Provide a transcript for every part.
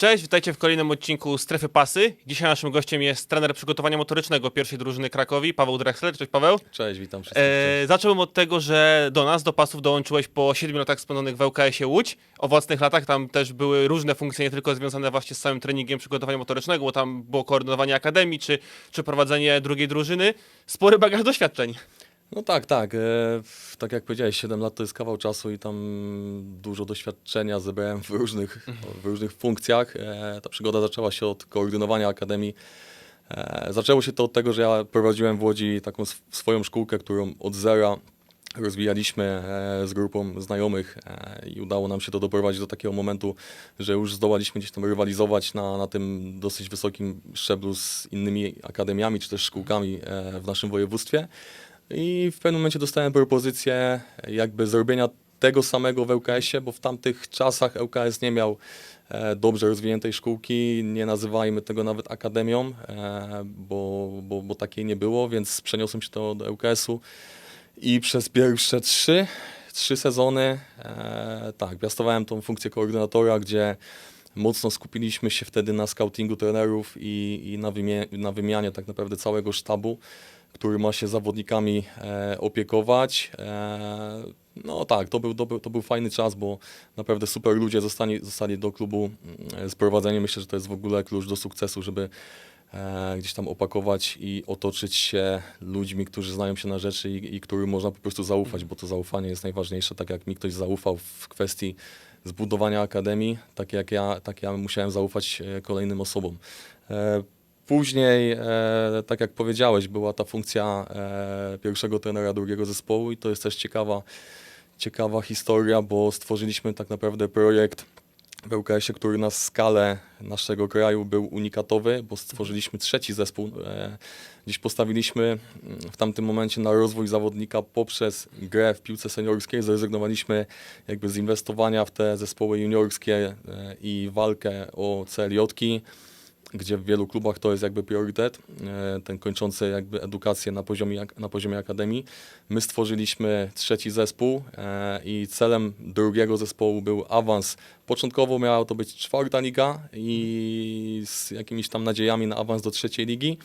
Cześć, witajcie w kolejnym odcinku Strefy Pasy. Dzisiaj naszym gościem jest trener przygotowania motorycznego pierwszej drużyny Krakowi, Paweł Drexler. Cześć Paweł. Cześć, witam wszystkich. E, zacząłem od tego, że do nas, do pasów dołączyłeś po 7 latach spędzonych w ŁKS-ie Łódź. Owocnych latach tam też były różne funkcje, nie tylko związane właśnie z samym treningiem przygotowania motorycznego, bo tam było koordynowanie akademii czy, czy prowadzenie drugiej drużyny. Spory bagaż doświadczeń. No tak, tak. E, tak jak powiedziałeś, 7 lat to jest kawał czasu i tam dużo doświadczenia zebrałem w różnych, w różnych funkcjach. E, ta przygoda zaczęła się od koordynowania akademii. E, zaczęło się to od tego, że ja prowadziłem w Łodzi taką sw- swoją szkółkę, którą od zera rozwijaliśmy e, z grupą znajomych e, i udało nam się to doprowadzić do takiego momentu, że już zdołaliśmy gdzieś tam rywalizować na, na tym dosyć wysokim szczeblu z innymi akademiami czy też szkółkami e, w naszym województwie. I w pewnym momencie dostałem propozycję jakby zrobienia tego samego w ŁKS-ie, bo w tamtych czasach ŁKS nie miał e, dobrze rozwiniętej szkółki, nie nazywajmy tego nawet akademią, e, bo, bo, bo takiej nie było, więc przeniosłem się to do ŁKS-u. I przez pierwsze trzy, trzy sezony e, tak, piastowałem tą funkcję koordynatora, gdzie mocno skupiliśmy się wtedy na scoutingu trenerów i, i na, na wymianie tak naprawdę całego sztabu, który ma się zawodnikami e, opiekować. E, no tak, to był, to, był, fajny czas, bo naprawdę super ludzie zostali, zostali do klubu mm, sprowadzeni. Myślę, że to jest w ogóle klucz do sukcesu, żeby e, gdzieś tam opakować i otoczyć się ludźmi, którzy znają się na rzeczy i, i którym można po prostu zaufać, bo to zaufanie jest najważniejsze. Tak jak mi ktoś zaufał w kwestii zbudowania akademii, tak jak ja, tak ja musiałem zaufać kolejnym osobom. Później, e, tak jak powiedziałeś, była ta funkcja e, pierwszego trenera drugiego zespołu i to jest też ciekawa, ciekawa historia, bo stworzyliśmy tak naprawdę projekt w ŁKS-ie, który na skalę naszego kraju był unikatowy, bo stworzyliśmy trzeci zespół. E, Dziś postawiliśmy mm, w tamtym momencie na rozwój zawodnika poprzez grę w piłce seniorskiej. Zrezygnowaliśmy jakby z inwestowania w te zespoły juniorskie e, i walkę o CLJ-ki gdzie w wielu klubach to jest jakby priorytet, e, ten kończący jakby edukację na poziomie, na poziomie akademii. My stworzyliśmy trzeci zespół e, i celem drugiego zespołu był awans. Początkowo miała to być czwarta liga i z jakimiś tam nadziejami na awans do trzeciej ligi.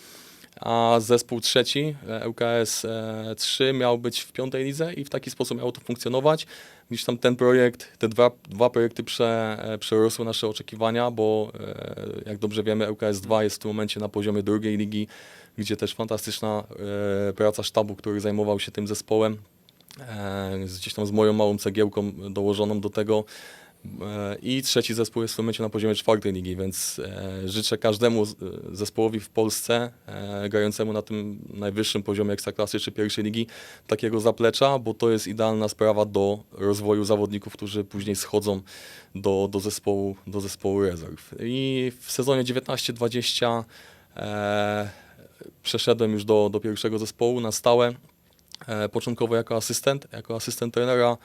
A zespół trzeci, e, ŁKS e, 3, miał być w piątej lidze i w taki sposób miało to funkcjonować. Gdzieś tam ten projekt, te dwa, dwa projekty prze, e, przerosły nasze oczekiwania, bo e, jak dobrze wiemy, ŁKS 2 jest w tym momencie na poziomie drugiej ligi, gdzie też fantastyczna e, praca sztabu, który zajmował się tym zespołem, e, gdzieś tam z moją małą cegiełką dołożoną do tego. E, I trzeci zespół jest w tym momencie na poziomie czwartej ligi, więc e, życzę każdemu e, zespołowi w Polsce grającemu na tym najwyższym poziomie ekstraklasy czy pierwszej ligi takiego zaplecza, bo to jest idealna sprawa do rozwoju zawodników, którzy później schodzą do, do, zespołu, do zespołu rezerw. I w sezonie 19-20 e, przeszedłem już do, do pierwszego zespołu na stałe. E, początkowo jako asystent, jako asystent trenera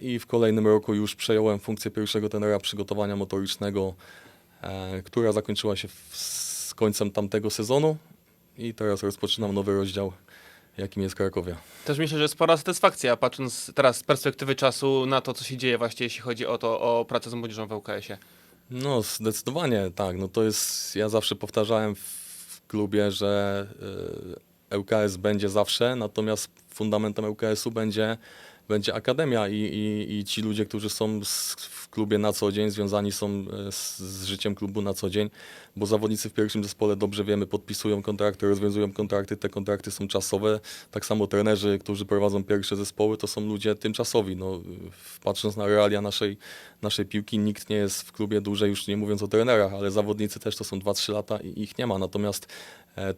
i w kolejnym roku już przejąłem funkcję pierwszego trenera przygotowania motorycznego, e, która zakończyła się z końcem tamtego sezonu i teraz rozpoczynam nowy rozdział, jakim jest Krakowia. Też myślę, że spora satysfakcja, patrząc teraz z perspektywy czasu na to, co się dzieje właśnie, jeśli chodzi o to, o pracę z młodzieżą w ŁKS-ie. No, zdecydowanie tak. No to jest, ja zawsze powtarzałem w klubie, że y, ŁKS będzie zawsze, natomiast fundamentem ŁKS-u będzie, będzie akademia i, i, i ci ludzie, którzy są z, w klubie na co dzień, związani są e, z, z życiem klubu na co dzień, bo zawodnicy w pierwszym zespole dobrze wiemy, podpisują kontrakty, rozwiązują kontrakty, te kontrakty są czasowe. Tak samo trenerzy, którzy prowadzą pierwsze zespoły, to są ludzie tymczasowi. No, patrząc na realia naszej, naszej piłki, nikt nie jest w klubie dłużej, już nie mówiąc o trenerach, ale zawodnicy też to są 2-3 lata i ich nie ma. Natomiast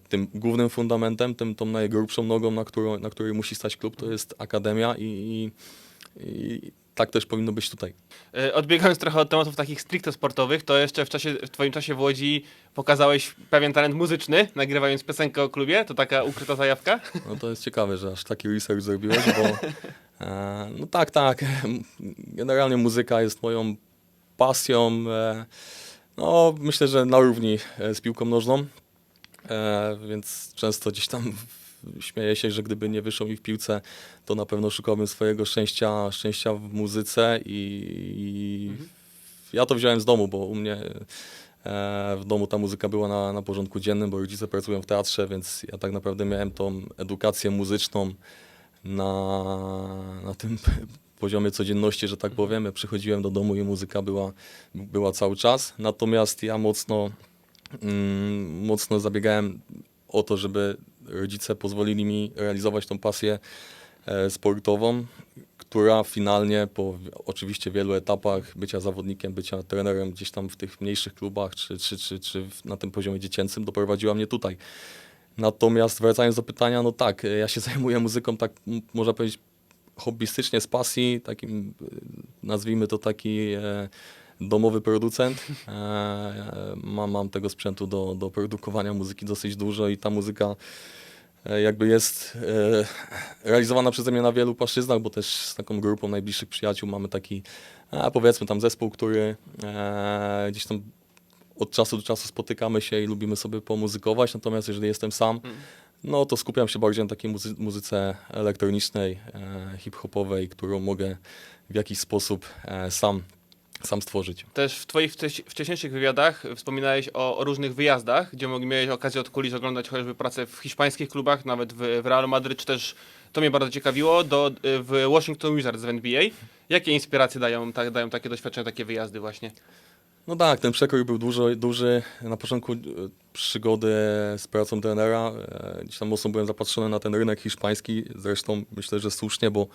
tym głównym fundamentem, tym tą najgrubszą nogą, na, którą, na której musi stać klub, to jest akademia i, i, i tak też powinno być tutaj. E, Odbiegając trochę od tematów takich stricte sportowych, to jeszcze w, czasie, w twoim czasie w Łodzi pokazałeś pewien talent muzyczny, nagrywając piosenkę o klubie. To taka ukryta zajawka. No to jest ciekawe, że aż taki research zrobiłeś, bo e, no tak, tak. Generalnie muzyka jest moją pasją. E, no myślę, że na równi e, z piłką nożną, e, więc często gdzieś tam śmieję się, że gdyby nie wyszło mi w piłce, to na pewno szukałbym swojego szczęścia, szczęścia w muzyce i, i ja to wziąłem z domu, bo u mnie e, w domu ta muzyka była na, na porządku dziennym, bo rodzice pracują w teatrze, więc ja tak naprawdę miałem tą edukację muzyczną na, na tym poziomie codzienności, że tak powiem. Ja przychodziłem do domu i muzyka była, była cały czas. Natomiast ja mocno, mocno zabiegałem o to, żeby rodzice pozwolili mi realizować tą pasję e, sportową, która finalnie po oczywiście wielu etapach bycia zawodnikiem, bycia trenerem gdzieś tam w tych mniejszych klubach czy, czy, czy, czy na tym poziomie dziecięcym doprowadziła mnie tutaj. Natomiast wracając do pytania, no tak, e, ja się zajmuję muzyką tak, można powiedzieć, hobbystycznie z pasji, takim, e, nazwijmy to taki e, domowy producent. E, e, mam, mam tego sprzętu do, do produkowania muzyki dosyć dużo i ta muzyka e, jakby jest realizowana przeze mnie na wielu płaszczyznach, bo też z taką grupą najbliższych przyjaciół mamy taki, a powiedzmy tam zespół, który gdzieś tam od czasu do czasu spotykamy się i lubimy sobie pomuzykować, natomiast jeżeli jestem sam, no to skupiam się bardziej na takiej muzy- muzyce elektronicznej, hip-hopowej, którą mogę w jakiś sposób sam, sam stworzyć. Też w twoich wcześ- wcześniejszych wywiadach wspominałeś o, o różnych wyjazdach, gdzie miałeś okazję od kulis oglądać chociażby pracę w hiszpańskich klubach, nawet w, w Realu Madryt, czy też, to mnie bardzo ciekawiło, do, w Washington Wizards w NBA. Jakie inspiracje dają, tak, dają takie doświadczenia, takie wyjazdy właśnie? No tak, ten przekrój był duży, duży. Na początku przygody z pracą trenera, e, gdzieś tam mocno byłem zapatrzony na ten rynek hiszpański, zresztą myślę, że słusznie, bo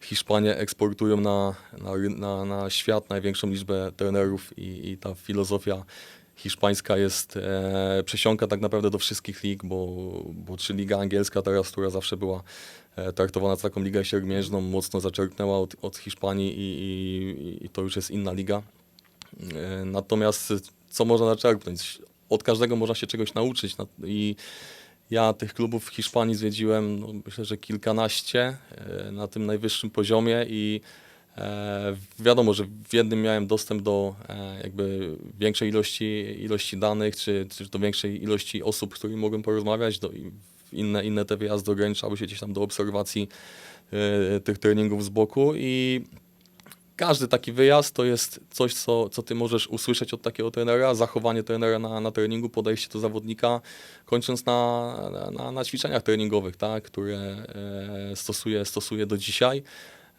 Hiszpanie eksportują na, na, na, na świat największą liczbę trenerów i, i ta filozofia hiszpańska jest, e, przesiąka tak naprawdę do wszystkich lig, bo, bo czy liga angielska teraz, która zawsze była e, traktowana taką ligę siermiężną, mocno zaczerpnęła od, od Hiszpanii i, i, i to już jest inna liga. E, Natomiast co można zaczerpnąć? Od każdego można się czegoś nauczyć. Na- I ja tych klubów w Hiszpanii zwiedziłem, no, myślę, że kilkanaście e, na tym najwyższym poziomie i e, wiadomo, że w jednym miałem dostęp do e, jakby większej ilości, ilości danych, czy, czy do większej ilości osób, z którymi mogłem porozmawiać. Do, inne, inne te wyjazdy ograniczały się gdzieś tam do obserwacji e, tych treningów z boku i każdy taki wyjazd to jest coś, co, co ty możesz usłyszeć od takiego trenera, zachowanie trenera na, na treningu, podejście do zawodnika, kończąc na, na, na ćwiczeniach treningowych, tak, które e, stosuję, stosuję do dzisiaj.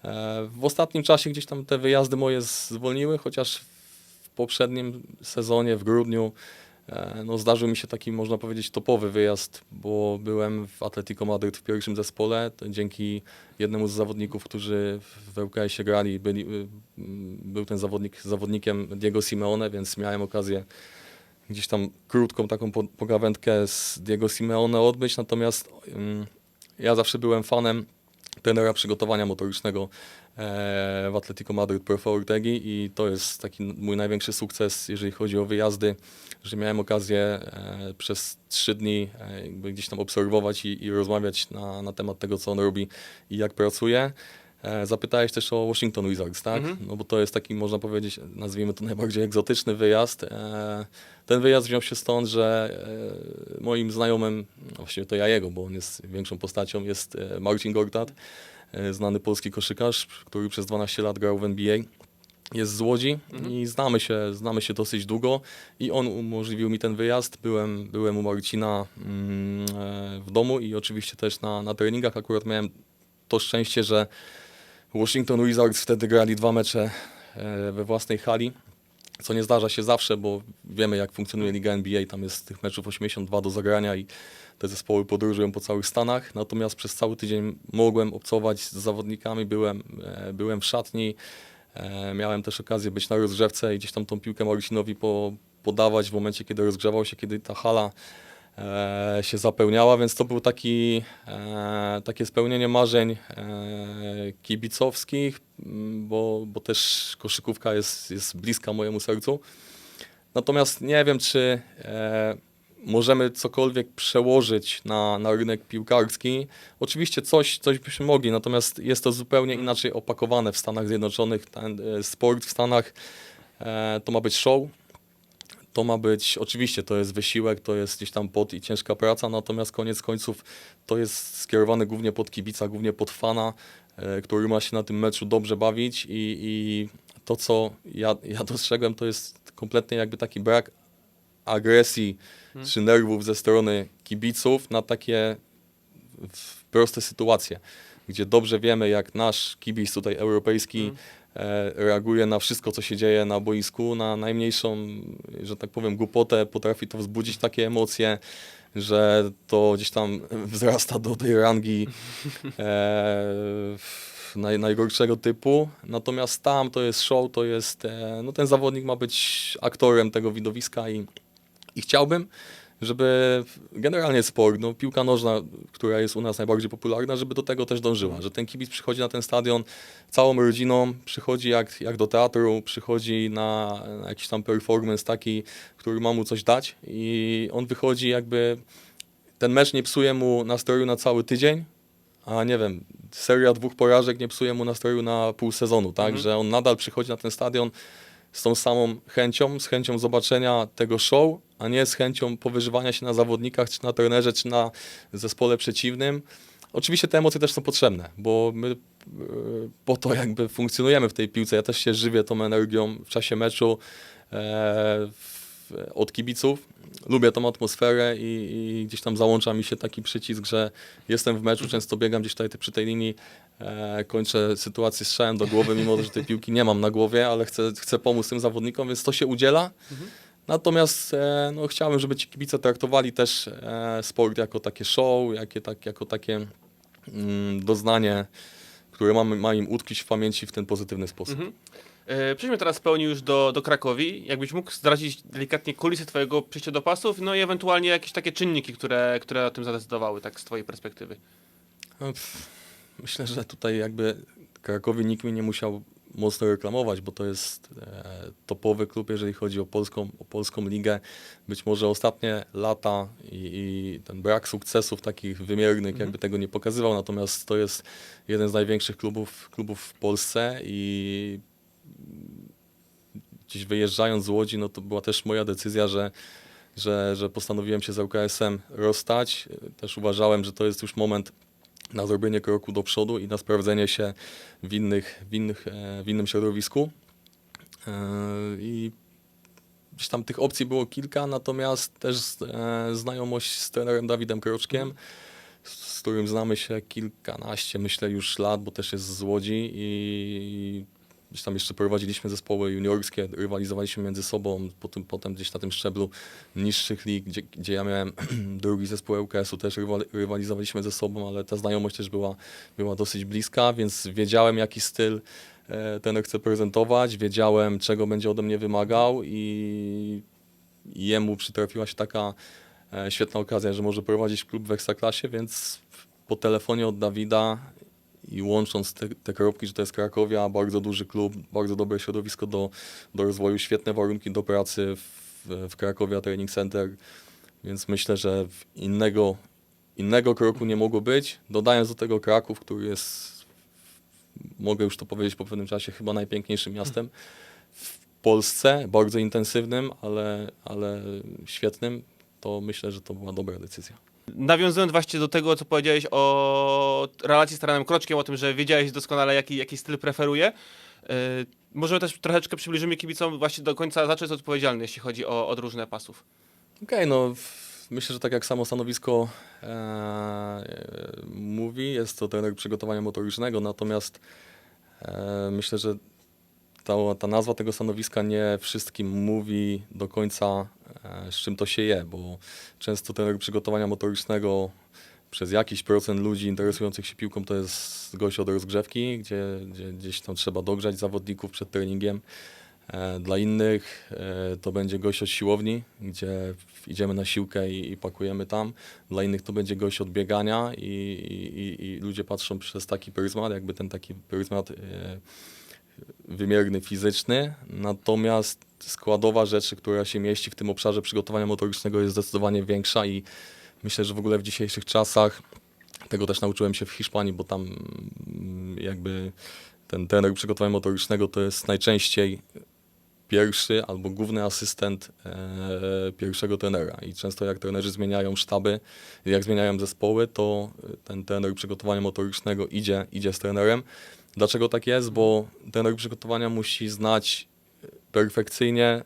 E, w ostatnim czasie gdzieś tam te wyjazdy moje zwolniły, chociaż w poprzednim sezonie, w grudniu, no, zdarzył mi się taki, można powiedzieć, topowy wyjazd, bo byłem w Atletico Madryt w pierwszym zespole, dzięki jednemu z zawodników, którzy w ŁKS-ie grali, byli, y, mm, był ten zawodnik zawodnikiem Diego Simeone, więc miałem okazję gdzieś tam krótką taką po- pogawędkę z Diego Simeone odbyć, natomiast ym, ja zawsze byłem fanem trenera przygotowania motorycznego e, w Atletico Madryt Profe Ortegi i to jest taki mój największy sukces, jeżeli chodzi o wyjazdy, że miałem okazję e, przez trzy dni e, gdzieś tam obserwować i, i rozmawiać na, na temat tego, co on robi i jak pracuje. E, Zapytałeś też o Washington Wizards, tak? Mhm. No bo to jest taki, można powiedzieć, nazwijmy to najbardziej egzotyczny wyjazd. E, Ten wyjazd wziął się stąd, że e, moim znajomym, no właściwie to ja jego, bo on jest większą postacią, jest e, Marcin Gortat, e, znany polski koszykarz, który przez 12 lat grał w NBA. Jest z Łodzi i znamy się, znamy się dosyć długo i on umożliwił mi ten wyjazd. Byłem, byłem u Marcina mm, e, w domu i oczywiście też na, na treningach. Akurat miałem to szczęście, że Washington Wizards wtedy grali dwa mecze e, we własnej hali, co nie zdarza się zawsze, bo wiemy jak funkcjonuje Liga NBA, tam jest tych meczów 82 do zagrania i te zespoły podróżują po całych Stanach, natomiast przez cały tydzień mogłem obcować z zawodnikami, byłem, e, byłem w szatni, e, miałem też okazję być na rozgrzewce i gdzieś tam tą piłkę Marcinowi po, podawać w momencie, kiedy rozgrzewał się, kiedy ta hala e, się zapełniała, więc to był taki, takie spełnienie marzeń kibicowskich, m, bo, bo też koszykówka jest, jest bliska mojemu sercu. Natomiast nie wiem, czy e, możemy cokolwiek przełożyć na, na rynek piłkarski. Oczywiście coś, coś byśmy mogli, natomiast jest to zupełnie inaczej opakowane w Stanach Zjednoczonych. Ten e, sport w Stanach e, to ma być show, to ma być, oczywiście to jest wysiłek, to jest gdzieś tam pot i ciężka praca, natomiast koniec końców to jest skierowane głównie pod kibica, głównie pod fana, e, który ma się na tym meczu dobrze bawić i, i to, co ja, ja dostrzegłem, to jest kompletnie jakby taki brak agresji czy nerwów ze strony kibiców na takie proste sytuacje, gdzie dobrze wiemy, jak nasz kibic tutaj europejski e, reaguje na wszystko, co się dzieje na boisku, na najmniejszą, że tak powiem, głupotę, potrafi to wzbudzić takie emocje, że to gdzieś tam wzrasta do tej rangi e, naj, najgorszego typu. Natomiast tam to jest show, to jest, e, no ten zawodnik ma być aktorem tego widowiska i, i chciałbym, żeby generalnie sport, no, piłka nożna, która jest u nas najbardziej popularna, żeby do tego też dążyła, że ten kibic przychodzi na ten stadion całą rodziną, przychodzi jak, jak do teatru, przychodzi na, na jakiś tam performance taki, który ma mu coś dać i on wychodzi jakby, ten mecz nie psuje mu nastroju na cały tydzień, a nie wiem, seria dwóch porażek nie psuje mu nastroju na pół sezonu, tak, Mhm. że on nadal przychodzi na ten stadion z tą samą chęcią, z chęcią zobaczenia tego show, a nie z chęcią powyżywania się na zawodnikach, czy na trenerze, czy na zespole przeciwnym. Oczywiście te emocje też są potrzebne, bo my e, po to jakby funkcjonujemy w tej piłce. Ja też się żywię tą energią w czasie meczu e, w, od kibiców. Lubię tą atmosferę i, i gdzieś tam załącza mi się taki przycisk, że jestem w meczu, często biegam gdzieś tutaj przy tej linii, e, kończę sytuację strzałem do głowy, mimo że tej piłki nie mam na głowie, ale chcę, chcę pomóc tym zawodnikom, więc to się udziela. Natomiast e, no, chciałbym, żeby ci kibice traktowali też e, sport jako takie show, jakie, tak, jako takie mm, doznanie, które ma, ma im utkwić w pamięci w ten pozytywny sposób. Mhm. E, Przejdźmy teraz w pełni już do, do Krakowi. Jakbyś mógł zdradzić delikatnie kulisy twojego przyjścia do pasów, no i ewentualnie jakieś takie czynniki, które, które o tym zadecydowały, tak z twojej perspektywy. No, Myślę, że tutaj jakby Krakowi nikt mi nie musiał mocno reklamować, bo to jest e, topowy klub, jeżeli chodzi o polską, o polską ligę. Być może ostatnie lata i, i ten brak sukcesów takich wymiernych jakby tego nie pokazywał, natomiast to jest jeden z największych klubów, klubów w Polsce i gdzieś wyjeżdżając z Łodzi, no to była też moja decyzja, że, że, że postanowiłem się z ŁKS-em rozstać. Też uważałem, że to jest już moment na zrobienie kroku do przodu i na sprawdzenie się w, innych, w, innych, e, w innym środowisku. E, I gdzieś tam tych opcji było kilka, natomiast też e, znajomość z trenerem Dawidem Kroczkiem, z którym znamy się kilkanaście, myślę, już lat, bo też jest z Łodzi i gdzieś tam jeszcze prowadziliśmy zespoły juniorskie, rywalizowaliśmy między sobą, potem, potem gdzieś na tym szczeblu niższych lig, gdzie, gdzie ja miałem drugi zespół ŁKS-u, też rywal, rywalizowaliśmy ze sobą, ale ta znajomość też była, była dosyć bliska, więc wiedziałem jaki styl e, ten chcę prezentować, wiedziałem czego będzie ode mnie wymagał i jemu przytrafiła się taka e, świetna okazja, że może prowadzić klub w Ekstraklasie, więc po telefonie od Dawida i łącząc te, te kropki, że to jest Krakowia, bardzo duży klub, bardzo dobre środowisko do, do rozwoju, świetne warunki do pracy w, w Krakowia Training Center, więc myślę, że innego, innego kroku nie mogło być. Dodając do tego Kraków, który jest, mogę już to powiedzieć po pewnym czasie, chyba najpiękniejszym miastem w Polsce, bardzo intensywnym, ale, ale świetnym, to myślę, że to była dobra decyzja. Nawiązując właśnie do tego, co powiedziałeś o relacji z trenerem Kroczkiem, o tym, że wiedziałeś doskonale, jaki, jaki styl preferuje, yy, możemy też troszeczkę przybliżymy kibicom właśnie do końca zacząć jest odpowiedzialny, jeśli chodzi o odróżne pasów. Okej, no w- myślę, że tak jak samo stanowisko e, e, mówi, jest to trener przygotowania motorycznego, natomiast e, myślę, że ta, ta nazwa tego stanowiska nie wszystkim mówi do końca, z czym to się je, bo często trener przygotowania motorycznego przez jakiś procent ludzi interesujących się piłką to jest gość od rozgrzewki, gdzie, gdzie gdzieś tam trzeba dogrzać zawodników przed treningiem. E, Dla innych e, to będzie gość od siłowni, gdzie idziemy na siłkę i, i pakujemy tam. Dla innych to będzie gość od biegania i, i, i- ludzie patrzą przez taki pryzmat, jakby ten taki pryzmat e, wymierny, fizyczny. Natomiast składowa rzeczy, która się mieści w tym obszarze przygotowania motorycznego jest zdecydowanie większa i myślę, że w ogóle w dzisiejszych czasach tego też nauczyłem się w Hiszpanii, bo tam mm, jakby ten trener przygotowania motorycznego to jest najczęściej pierwszy albo główny asystent e, pierwszego trenera. I często jak trenerzy zmieniają sztaby, jak zmieniają zespoły, to ten trener przygotowania motorycznego idzie, idzie z trenerem Dlaczego tak jest? Bo trener przygotowania musi znać perfekcyjnie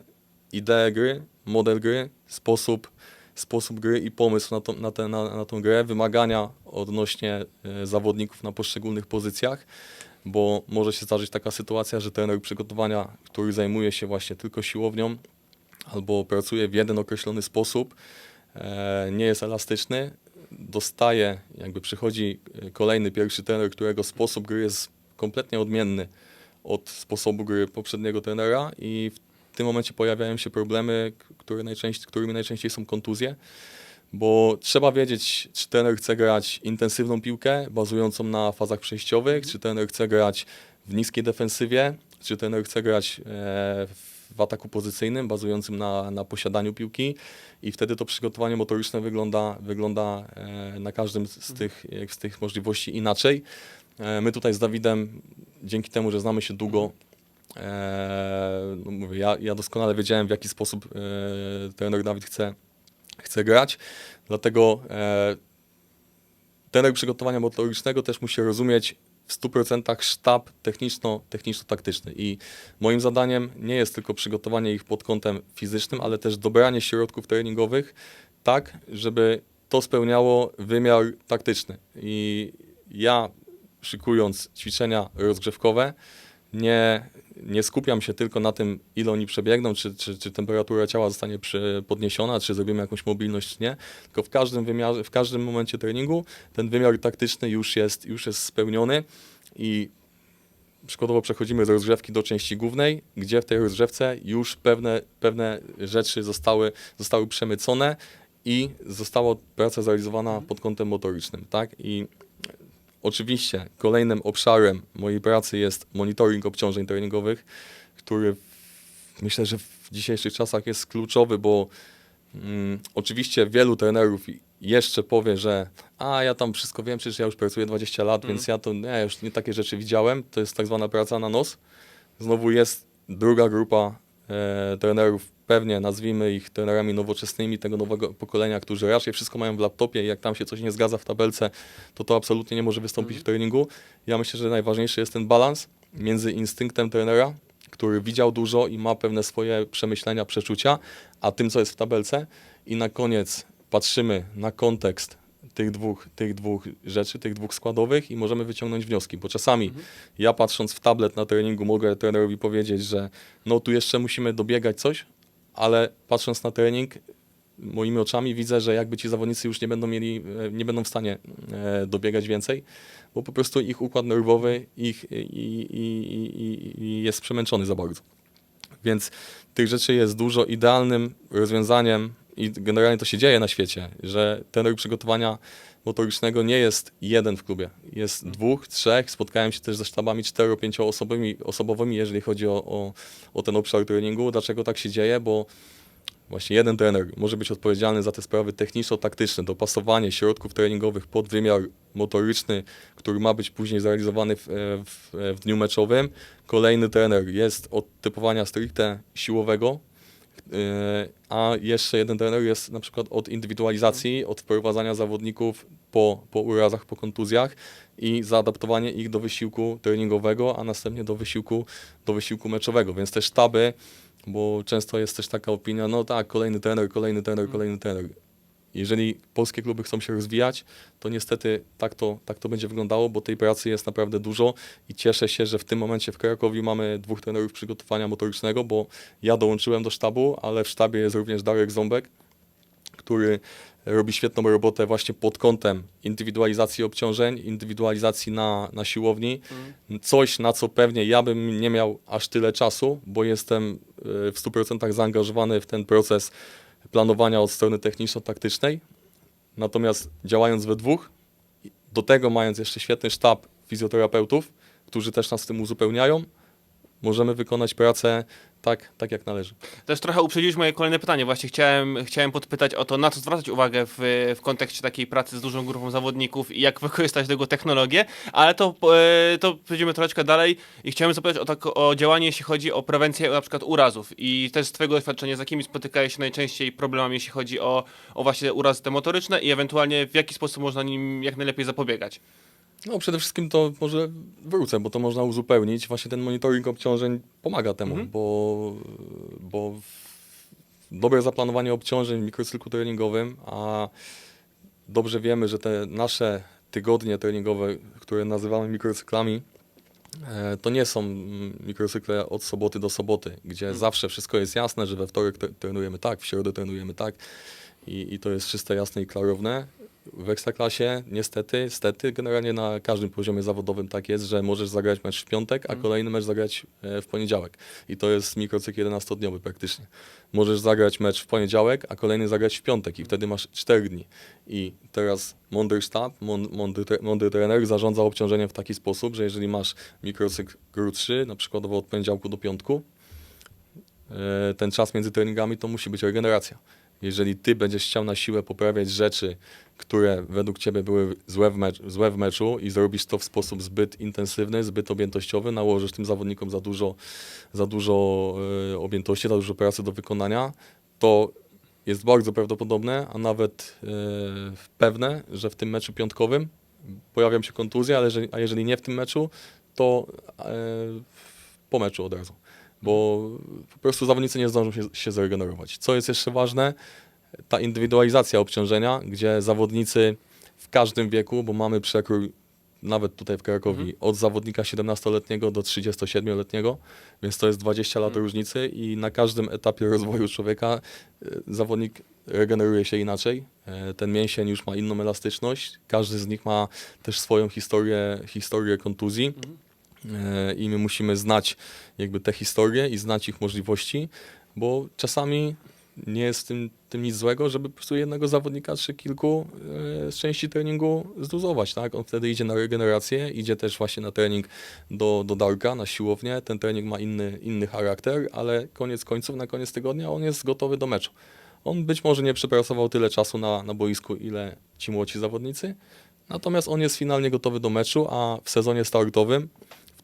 ideę gry, model gry, sposób, sposób gry i pomysł na, to, na, tę- na, na tą grę, wymagania odnośnie e, zawodników na poszczególnych pozycjach, bo może się zdarzyć taka sytuacja, że trener przygotowania, który zajmuje się właśnie tylko siłownią albo pracuje w jeden określony sposób, e, nie jest elastyczny, dostaje, jakby przychodzi e, kolejny pierwszy trener, którego sposób gry jest kompletnie odmienny od sposobu gry poprzedniego trenera i w tym momencie pojawiają się problemy, które najczęściej, którymi najczęściej są kontuzje, bo trzeba wiedzieć, czy trener chce grać intensywną piłkę, bazującą na fazach przejściowych, czy trener chce grać w niskiej defensywie, czy trener chce grać e, w ataku pozycyjnym, bazującym na, na posiadaniu piłki i wtedy to przygotowanie motoryczne wygląda, wygląda e, na każdym z tych, jak z tych możliwości inaczej. E, My tutaj z Dawidem, dzięki temu, że znamy się długo, e, no mówię, ja, ja doskonale wiedziałem, w jaki sposób e, trener Dawid chce, chce grać, dlatego trener przygotowania motorycznego też musi rozumieć w 100% sztab techniczno, techniczno-taktyczny. I moim zadaniem nie jest tylko przygotowanie ich pod kątem fizycznym, ale też dobranie środków treningowych tak, żeby to spełniało wymiar taktyczny. I ja szykując ćwiczenia rozgrzewkowe nie, nie skupiam się tylko na tym, ile oni przebiegną, czy, czy, czy temperatura ciała zostanie przy, podniesiona, czy zrobimy jakąś mobilność, czy nie. Tylko w każdym wymiarze, w każdym momencie treningu ten wymiar taktyczny już jest, już jest spełniony i przykładowo przechodzimy z rozgrzewki do części głównej, gdzie w tej rozgrzewce już pewne, pewne rzeczy zostały, zostały przemycone i została praca zrealizowana pod kątem motorycznym, tak? I Oczywiście kolejnym obszarem mojej pracy jest monitoring obciążeń treningowych, który myślę, że w dzisiejszych czasach jest kluczowy, bo mm, oczywiście wielu trenerów jeszcze powie, że a ja tam wszystko wiem, przecież ja już pracuję 20 lat, Mm. więc ja to nie, już nie takie rzeczy widziałem. To jest tak zwana praca na nos. Znowu jest druga grupa e, trenerów, pewnie nazwijmy ich trenerami nowoczesnymi tego nowego pokolenia, którzy raczej wszystko mają w laptopie i jak tam się coś nie zgadza w tabelce, to to absolutnie nie może wystąpić w treningu. Ja myślę, że najważniejszy jest ten balans między instynktem trenera, który widział dużo i ma pewne swoje przemyślenia, przeczucia, a tym, co jest w tabelce. I na koniec patrzymy na kontekst tych dwóch, tych dwóch rzeczy, tych dwóch składowych i możemy wyciągnąć wnioski, bo czasami ja patrząc w tablet na treningu mogę trenerowi powiedzieć, że no tu jeszcze musimy dobiegać coś, ale patrząc na trening moimi oczami widzę, że jakby ci zawodnicy już nie będą mieli, e, nie będą w stanie e, dobiegać więcej, bo po prostu ich układ nerwowy ich, i, i, i, jest przemęczony za bardzo. Więc tych rzeczy jest dużo. Idealnym rozwiązaniem i generalnie to się dzieje na świecie, że ten przygotowania motorycznego nie jest jeden w klubie. Jest dwóch, trzech. Spotkałem się też ze sztabami cztero, pięcioosobowymi, osobowymi, jeżeli chodzi o, o, o ten obszar treningu. Dlaczego tak się dzieje? Bo Właśnie jeden trener może być odpowiedzialny za te sprawy techniczno-taktyczne, dopasowanie środków treningowych pod wymiar motoryczny, który ma być później zrealizowany w, e, w, w dniu meczowym. Kolejny trener jest od typowania stricte siłowego, e, a jeszcze jeden trener jest na przykład od indywidualizacji, od wprowadzania zawodników po, po urazach, po kontuzjach i zaadaptowanie ich do wysiłku treningowego, a następnie do wysiłku, do wysiłku meczowego. Więc te sztaby bo często jest też taka opinia, no tak, kolejny trener, kolejny trener, kolejny trener. Jeżeli polskie kluby chcą się rozwijać, to niestety tak to, tak to będzie wyglądało, bo tej pracy jest naprawdę dużo i cieszę się, że w tym momencie w Krakowie mamy dwóch trenerów przygotowania motorycznego, bo ja dołączyłem do sztabu, ale w sztabie jest również Darek Ząbek, który robi świetną robotę właśnie pod kątem indywidualizacji obciążeń, indywidualizacji na, na siłowni. Coś, na co pewnie ja bym nie miał aż tyle czasu, bo jestem e, w 100% zaangażowany w ten proces planowania od strony techniczno-taktycznej. Natomiast działając we dwóch, do tego mając jeszcze świetny sztab fizjoterapeutów, którzy też nas tym uzupełniają, możemy wykonać pracę tak, tak jak należy. Też trochę uprzedziłeś moje kolejne pytanie. Właśnie chciałem, chciałem podpytać o to, na co zwracać uwagę w, w kontekście takiej pracy z dużą grupą zawodników i jak wykorzystać tego technologię, ale to, e, to przejdziemy troszeczkę dalej i chciałem zapytać o, tak, o działanie, jeśli chodzi o prewencję na przykład urazów i też z twojego doświadczenia, z jakimi spotykałeś się najczęściej problemami, jeśli chodzi o, o właśnie urazy te motoryczne i ewentualnie w jaki sposób można nim jak najlepiej zapobiegać. No przede wszystkim to może wrócę, bo to można uzupełnić. Właśnie ten monitoring obciążeń pomaga temu, Mhm. bo, bo dobre zaplanowanie obciążeń w mikrocyklu treningowym, a dobrze wiemy, że te nasze tygodnie treningowe, które nazywamy mikrocyklami, e, to nie są mm, mikrocykle od soboty do soboty, gdzie Mhm. zawsze wszystko jest jasne, że we wtorek tre- trenujemy tak, w środę trenujemy tak i, i to jest czyste, jasne i klarowne. W ekstraklasie niestety, stety, generalnie na każdym poziomie zawodowym tak jest, że możesz zagrać mecz w piątek, a Mhm. kolejny mecz zagrać e, w poniedziałek. I to jest mikrocykl 11-dniowy praktycznie. Możesz zagrać mecz w poniedziałek, a kolejny zagrać w piątek i wtedy masz 4 dni. I teraz mądry sztab, mąd- mądry, tre- mądry trener zarządza obciążeniem w taki sposób, że jeżeli masz mikrocykl krótszy, na przykładowo od poniedziałku do piątku, e, ten czas między treningami to musi być regeneracja. Jeżeli ty będziesz chciał na siłę poprawiać rzeczy, które według ciebie były złe w, mecz, złe w meczu i zrobisz to w sposób zbyt intensywny, zbyt objętościowy, nałożysz tym zawodnikom za dużo, za dużo e, objętości, za dużo pracy do wykonania, to jest bardzo prawdopodobne, a nawet e, pewne, że w tym meczu piątkowym pojawią się kontuzje, ale jeżeli, a jeżeli nie w tym meczu, to e, po meczu od razu. Bo po prostu zawodnicy nie zdążą się, się zregenerować. Co jest jeszcze ważne, ta indywidualizacja obciążenia, gdzie zawodnicy w każdym wieku, bo mamy przekrój nawet tutaj w Krakowie Mhm. od zawodnika 17-letniego do 37-letniego, więc to jest 20 lat Mhm. różnicy i na każdym etapie rozwoju człowieka e, zawodnik regeneruje się inaczej. E, Ten mięsień już ma inną elastyczność. Każdy z nich ma też swoją historię, historię kontuzji. Mhm. E, i my musimy znać jakby te historie i znać ich możliwości, bo czasami nie jest w tym, tym nic złego, żeby po prostu jednego zawodnika czy kilku e, z części treningu zluzować, tak? On wtedy idzie na regenerację, idzie też właśnie na trening do, do Darka, na siłownię, ten trening ma inny, inny charakter, ale koniec końców, na koniec tygodnia on jest gotowy do meczu. On być może nie przepracował tyle czasu na, na boisku, ile ci młodzi zawodnicy, natomiast on jest finalnie gotowy do meczu, a w sezonie startowym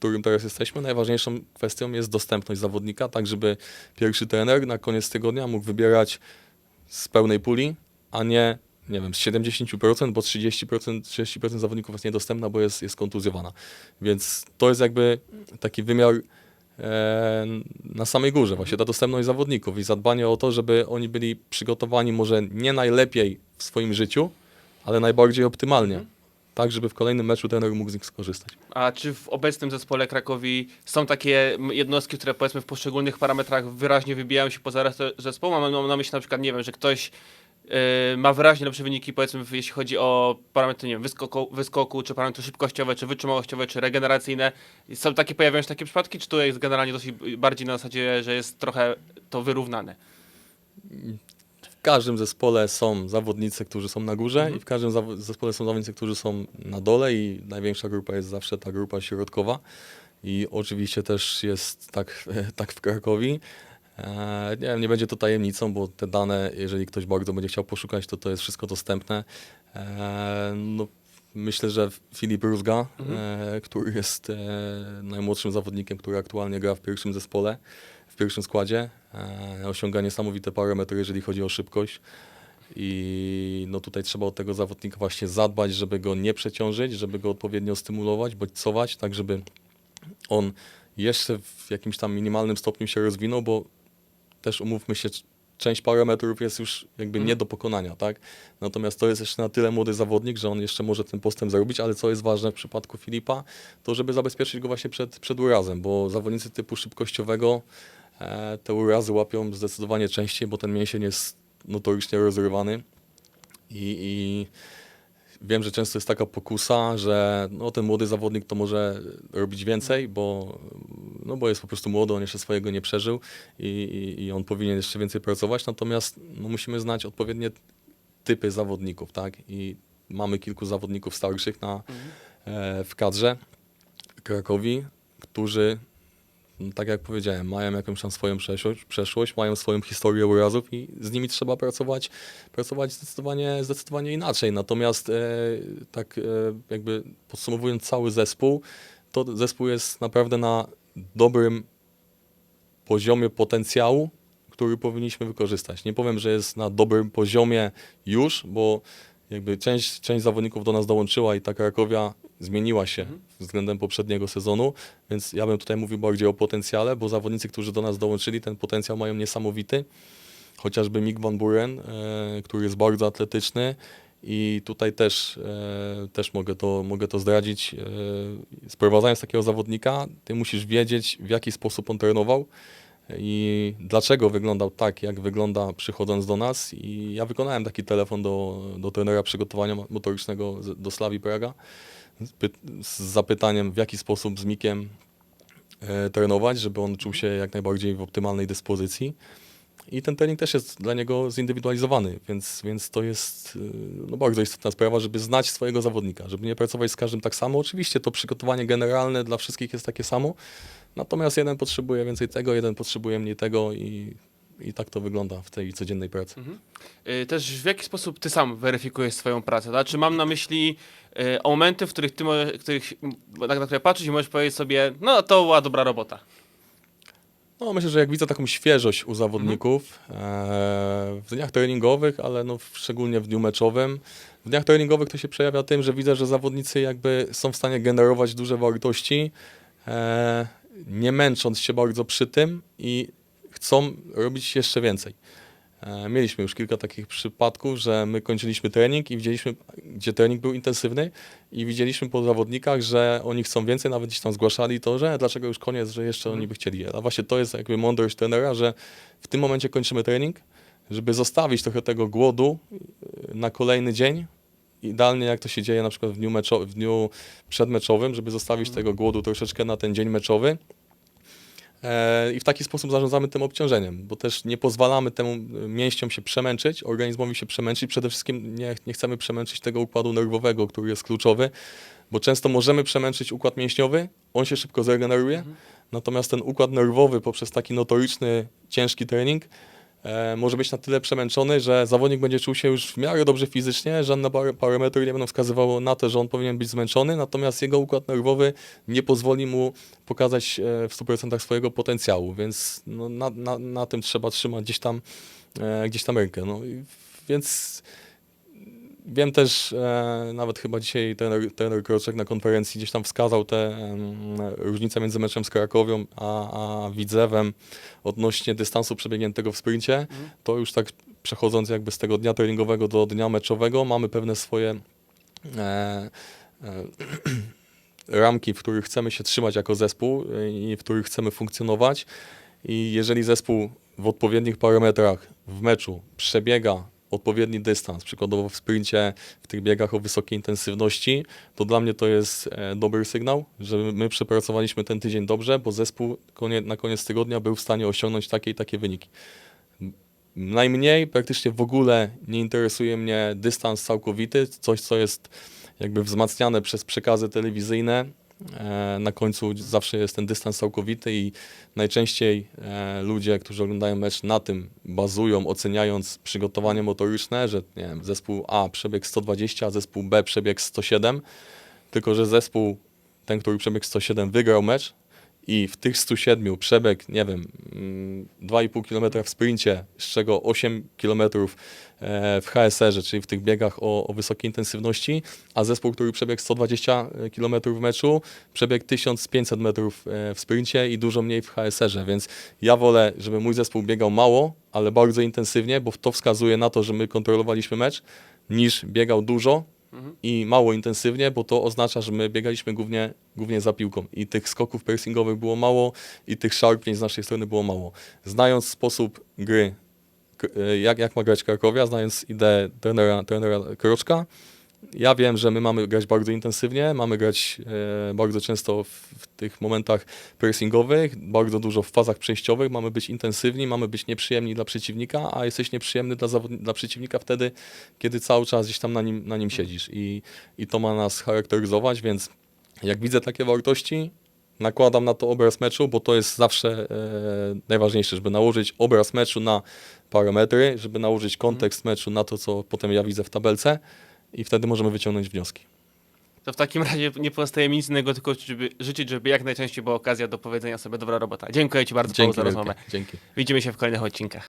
którym teraz jesteśmy, najważniejszą kwestią jest dostępność zawodnika, tak żeby pierwszy trener na koniec tygodnia mógł wybierać z pełnej puli, a nie, nie wiem, z 70%, bo 30%, 30% zawodników jest niedostępna, bo jest, jest kontuzjowana. Więc to jest jakby taki wymiar e, na samej górze, właśnie ta dostępność zawodników i zadbanie o to, żeby oni byli przygotowani może nie najlepiej w swoim życiu, ale najbardziej optymalnie. Tak, żeby w kolejnym meczu trener mógł z nich skorzystać. A czy w obecnym zespole Krakowi są takie jednostki, które powiedzmy w poszczególnych parametrach wyraźnie wybijają się poza resztę zespołu? Mam, na myśli na przykład, nie wiem, że ktoś yy, ma wyraźnie lepsze wyniki, powiedzmy, jeśli chodzi o parametry, nie wiem, wyskoku, wyskoku, czy parametry szybkościowe, czy wytrzymałościowe, czy regeneracyjne. Są takie, pojawiają się takie przypadki, czy tu jest generalnie dosyć bardziej na zasadzie, że jest trochę to wyrównane? W każdym zespole są zawodnicy, którzy są na górze Mhm. i w każdym zespole są zawodnicy, którzy są na dole i największa grupa jest zawsze ta grupa środkowa. I oczywiście też jest tak, tak w Krakowie. E, nie nie będzie to tajemnicą, bo te dane, jeżeli ktoś bardzo będzie chciał poszukać, to to jest wszystko dostępne. E, no, myślę, że Filip Rózga, Mhm. e, który jest e, najmłodszym zawodnikiem, który aktualnie gra w pierwszym zespole, w pierwszym składzie, e, osiąga niesamowite parametry, jeżeli chodzi o szybkość. I no tutaj trzeba od tego zawodnika właśnie zadbać, żeby go nie przeciążyć, żeby go odpowiednio stymulować, bodźcować, tak żeby on jeszcze w jakimś tam minimalnym stopniu się rozwinął, bo też umówmy się, część parametrów jest już jakby Mhm. nie do pokonania, tak? Natomiast to jest jeszcze na tyle młody zawodnik, że on jeszcze może ten postęp zrobić, ale co jest ważne w przypadku Filipa, to żeby zabezpieczyć go właśnie przed, przed urazem, bo zawodnicy typu szybkościowego te urazy łapią zdecydowanie częściej, bo ten mięsień jest notorycznie rozrywany. I, i wiem, że często jest taka pokusa, że no, ten młody zawodnik to może robić więcej, bo, no, bo jest po prostu młody, on jeszcze swojego nie przeżył i, i, i on powinien jeszcze więcej pracować, natomiast no, musimy znać odpowiednie typy zawodników, tak? I mamy kilku zawodników starszych na, e, w kadrze Krakowi, którzy, tak jak powiedziałem, mają jakąś tam swoją przeszłość, przeszłość, mają swoją historię urazów i z nimi trzeba pracować, pracować zdecydowanie, zdecydowanie inaczej. Natomiast e, tak e, jakby podsumowując cały zespół, to zespół jest naprawdę na dobrym poziomie potencjału, który powinniśmy wykorzystać. Nie powiem, że jest na dobrym poziomie już, bo jakby część, część zawodników do nas dołączyła i ta Krakowia zmieniła się Mhm. względem poprzedniego sezonu, więc ja bym tutaj mówił bardziej o potencjale, bo zawodnicy, którzy do nas dołączyli, ten potencjał mają niesamowity. Chociażby Mick Van Buren, e, który jest bardzo atletyczny i tutaj też, e, też mogę, to, mogę to zdradzić. E, sprowadzając takiego zawodnika, ty musisz wiedzieć, w jaki sposób on trenował i dlaczego wyglądał tak, jak wygląda przychodząc do nas. I ja wykonałem taki telefon do, do trenera przygotowania motorycznego do Slawi Praga z, py- z zapytaniem, w jaki sposób z Mikiem e, trenować, żeby on czuł się jak najbardziej w optymalnej dyspozycji. I ten trening też jest dla niego zindywidualizowany, więc, więc to jest y, no, bardzo istotna sprawa, żeby znać swojego zawodnika, żeby nie pracować z każdym tak samo. Oczywiście to przygotowanie generalne dla wszystkich jest takie samo, natomiast jeden potrzebuje więcej tego, jeden potrzebuje mniej tego i, i tak to wygląda w tej codziennej pracy. Y, Też w jaki sposób ty sam weryfikujesz swoją pracę? Znaczy mam na myśli y, o momenty, w których ty możesz, których, na, na które patrzysz i możesz powiedzieć sobie, no to była dobra robota. No, myślę, że jak widzę taką świeżość u zawodników e, w dniach treningowych, ale no, szczególnie w dniu meczowym, w dniach treningowych to się przejawia tym, że widzę, że zawodnicy jakby są w stanie generować duże wartości, e, nie męcząc się bardzo przy tym i chcą robić jeszcze więcej. E, Mieliśmy już kilka takich przypadków, że my kończyliśmy trening i widzieliśmy, gdzie trening był intensywny i widzieliśmy po zawodnikach, że oni chcą więcej, nawet gdzieś tam zgłaszali to, że dlaczego już koniec, że jeszcze oni by chcieli. A właśnie to jest jakby mądrość trenera, że w tym momencie kończymy trening, żeby zostawić trochę tego głodu y, na kolejny dzień. Idealnie jak to się dzieje na przykład w dniu, meczo- w dniu przedmeczowym, żeby zostawić tego głodu troszeczkę na ten dzień meczowy. E, I w taki sposób zarządzamy tym obciążeniem, bo też nie pozwalamy temu e, mięściom się przemęczyć, organizmowi się przemęczyć. Przede wszystkim nie, nie chcemy przemęczyć tego układu nerwowego, który jest kluczowy, bo często możemy przemęczyć układ mięśniowy, on się szybko zregeneruje, natomiast ten układ nerwowy poprzez taki notoryczny, ciężki trening może być na tyle przemęczony, że zawodnik będzie czuł się już w miarę dobrze fizycznie, żadne par- parametry nie będą wskazywały na to, że on powinien być zmęczony, natomiast jego układ nerwowy nie pozwoli mu pokazać e, w 100% swojego potencjału, więc no, na, na, na tym trzeba trzymać gdzieś tam, e, gdzieś tam rękę. No, więc wiem też, e, nawet chyba dzisiaj trener, trener Kroczek na konferencji gdzieś tam wskazał te różnice między meczem z Krakowią a, a Widzewem odnośnie dystansu przebiegniętego w sprincie. To już tak przechodząc jakby z tego dnia treningowego do dnia meczowego mamy pewne swoje e, e, ramki, w których chcemy się trzymać jako zespół i w których chcemy funkcjonować. I jeżeli zespół w odpowiednich parametrach w meczu przebiega odpowiedni dystans, przykładowo w sprincie, w tych biegach o wysokiej intensywności, to dla mnie to jest e, dobry sygnał, że my przepracowaliśmy ten tydzień dobrze, bo zespół na koniec tygodnia był w stanie osiągnąć takie i takie wyniki. Najmniej, praktycznie w ogóle nie interesuje mnie dystans całkowity, coś co jest jakby wzmacniane przez przekazy telewizyjne. E, Na końcu zawsze jest ten dystans całkowity i najczęściej e, ludzie, którzy oglądają mecz na tym bazują, oceniając przygotowanie motoryczne, że nie wiem, zespół A przebiegł 120, a zespół B przebiegł 107, tylko że zespół, ten, który przebiegł 107 wygrał mecz i w tych 107 przebiegł, nie wiem, mm, 2,5 km w sprincie, z czego 8 km e, w HSR-ze, czyli w tych biegach o, o wysokiej intensywności, a zespół, który przebiegł 120 km w meczu, przebiegł 1500 metrów e, w sprincie i dużo mniej w HSR-ze, więc ja wolę, żeby mój zespół biegał mało, ale bardzo intensywnie, bo to wskazuje na to, że my kontrolowaliśmy mecz, niż biegał dużo, i mało intensywnie, bo to oznacza, że my biegaliśmy głównie, głównie za piłką i tych skoków pressingowych było mało i tych szarpnięć z naszej strony było mało. Znając sposób gry, e, jak, jak ma grać Krakowia, znając ideę trenera, trenera Kroczka, ja wiem, że my mamy grać bardzo intensywnie, mamy grać e, bardzo często w, w tych momentach pressingowych, bardzo dużo w fazach przejściowych, mamy być intensywni, mamy być nieprzyjemni dla przeciwnika, a jesteś nieprzyjemny dla, dla przeciwnika wtedy, kiedy cały czas gdzieś tam na nim, na nim siedzisz. I, i to ma nas charakteryzować, więc jak widzę takie wartości, nakładam na to obraz meczu, bo to jest zawsze e, najważniejsze, żeby nałożyć obraz meczu na parametry, żeby nałożyć kontekst meczu na to, co potem ja widzę w tabelce i wtedy możemy wyciągnąć wnioski. To w takim razie nie pozostaje mi nic innego, tylko żeby, życzyć, żeby jak najczęściej była okazja do powiedzenia sobie dobra robota. Dziękuję Ci bardzo Dzięki za rozmowę. Dzięki. Widzimy się w kolejnych odcinkach.